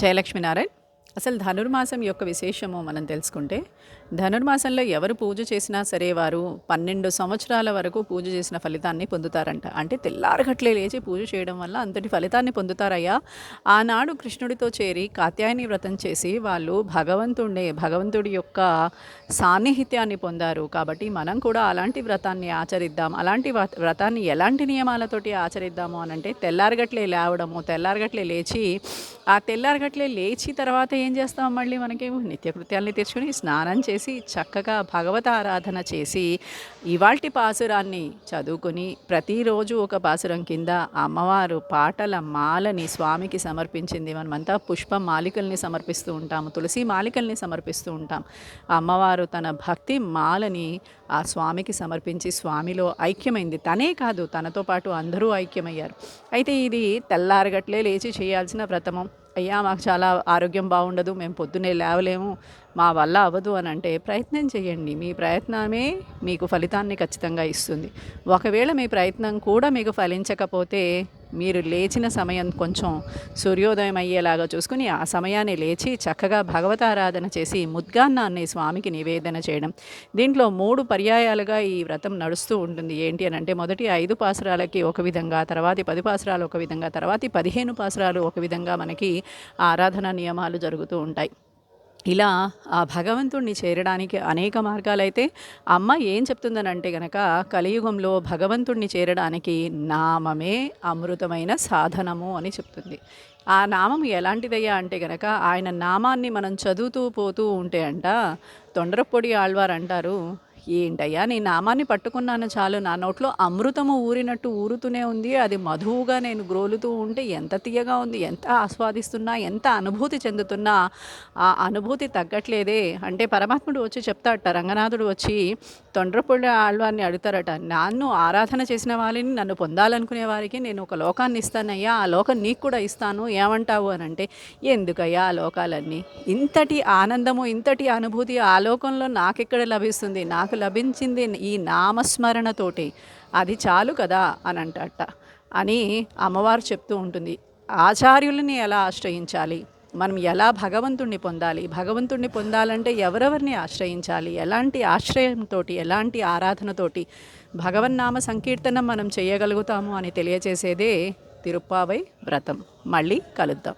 ജയലക്ഷ്മി നാരായൺ. అసలు ధనుర్మాసం యొక్క విశేషము మనం తెలుసుకుంటే ధనుర్మాసంలో ఎవరు పూజ చేసినా సరే వారు పన్నెండు సంవత్సరాల వరకు పూజ చేసిన ఫలితాన్ని పొందుతారంట. అంటే తెల్లారగట్లే లేచి పూజ చేయడం వల్ల అంతటి ఫలితాన్ని పొందుతారయ్యా. ఆనాడు కృష్ణుడితో చేరి కాత్యాయని వ్రతం చేసి వాళ్ళు భగవంతుడే భగవంతుడి యొక్క సాన్నిహిత్యాన్ని పొందారు. కాబట్టి మనం కూడా అలాంటి వ్రతాన్ని ఆచరిద్దాం. అలాంటి వ్రతాన్ని ఎలాంటి నియమాలతోటి ఆచరిద్దాము అని అంటే తెల్లారగట్లే లేవడము తెల్లారగట్లే లేచి ఆ తెల్లారగట్లే లేచి తర్వాత ఏం చేస్తాం మళ్ళీ మనకి? నిత్యకృత్యాల్ని తీర్చుకొని స్నానం చేసి చక్కగా భగవత ఆరాధన చేసి ఇవాల్టి పాసురాన్ని చదువుకొని ప్రతిరోజు ఒక పాసురం కింద అమ్మవారు పాటల మాలని స్వామికి సమర్పించింది. మనమంతా పుష్ప మాలికల్ని సమర్పిస్తూ ఉంటాము తులసి మాలికల్ని సమర్పిస్తూ ఉంటాం. అమ్మవారు తన భక్తి మాలని ఆ స్వామికి సమర్పించి స్వామిలో ఐక్యమైంది. తనే కాదు తనతో పాటు అందరూ ఐక్యమయ్యారు. అయితే ఇది తెల్లారగట్లే లేచి చేయాల్సిన వ్రతము. అయ్యా మాకు చాలా ఆరోగ్యం బాగుండదు మేము పొద్దున్నే లేవలేము మా వల్ల అవ్వదు అని అంటే ప్రయత్నం చేయండి. మీ ప్రయత్నమే మీకు ఫలితాన్ని ఖచ్చితంగా ఇస్తుంది. ఒకవేళ మీ ప్రయత్నం కూడా మీకు ఫలించకపోతే మీరు లేచిన సమయం కొంచెం సూర్యోదయం అయ్యేలాగా చూసుకుని ఆ సమయాన్ని లేచి చక్కగా భగవతారాధన చేసి ముద్గాన్నాన్ని స్వామికి నివేదన చేయడం. దీంట్లో మూడు పర్యాయాలుగా ఈ వ్రతం నడుస్తూ ఉంటుంది. ఏంటి అని అంటే మొదటి ఐదు పాసరాలకి ఒక విధంగా తర్వాతి పది పాసరాలు ఒక విధంగా తర్వాతి పదిహేను పాసరాలు ఒక విధంగా మనకి ఆరాధన నియమాలు జరుగుతూ ఉంటాయి. ఇలా ఆ భగవంతుణ్ణి చేరడానికి అనేక మార్గాలైతే అమ్మ ఏం చెప్తుందనంటే గనక కలియుగంలో భగవంతుణ్ణి చేరడానికి నామమే అమృతమైన సాధనము అని చెప్తుంది. ఆ నామం ఎలాంటిదయ్యా అంటే గనక ఆయన నామాన్ని మనం చదువుతూ పోతూ ఉంటే అంట తొండరపొడి ఆళ్వారు అంటారు ఏంటయ్యా నీ నామాన్ని పట్టుకున్నాను చాలు. నా నోట్లో అమృతము ఊరినట్టు ఊరుతూనే ఉంది. అది మధువుగా నేను గ్రోలుతూ ఉంటే ఎంత తీయగా ఉంది ఎంత ఆస్వాదిస్తున్నా ఎంత అనుభూతి చెందుతున్నా ఆ అనుభూతి తగ్గట్లేదే. అంటే పరమాత్ముడు వచ్చి చెప్తాడట రంగనాథుడు వచ్చి తొండ్రపొడి ఆళ్వారిని అడుగుతారట నన్ను ఆరాధన చేసిన వారిని నన్ను పొందాలనుకునే వారికి నేను ఒక లోకాన్ని ఇస్తానయ్యా ఆ లోకం నీకు కూడా ఇస్తాను. ఏమంటావు? అని అంటే ఎందుకయ్యా ఆ లోకాలన్నీ? ఇంతటి ఆనందము ఇంతటి అనుభూతి ఆ లోకంలో నాకెక్కడ లభిస్తుంది? నాకు నాకు లభించింది ఈ నామస్మరణతోటి. అది చాలు కదా? అని అంటట. అని అమ్మవారు చెప్తూ ఉంటుంది. ఆచార్యులని ఎలా ఆశ్రయించాలి? మనం ఎలా భగవంతుణ్ణి పొందాలి? భగవంతుణ్ణి పొందాలంటే ఎవరెవరిని ఆశ్రయించాలి? ఎలాంటి ఆశ్రయంతో ఎలాంటి ఆరాధనతోటి భగవన్నామ సంకీర్తనం మనం చేయగలుగుతాము అని తెలియచేసేదే తిరుప్పావై వ్రతం. మళ్ళీ కలుద్దాం.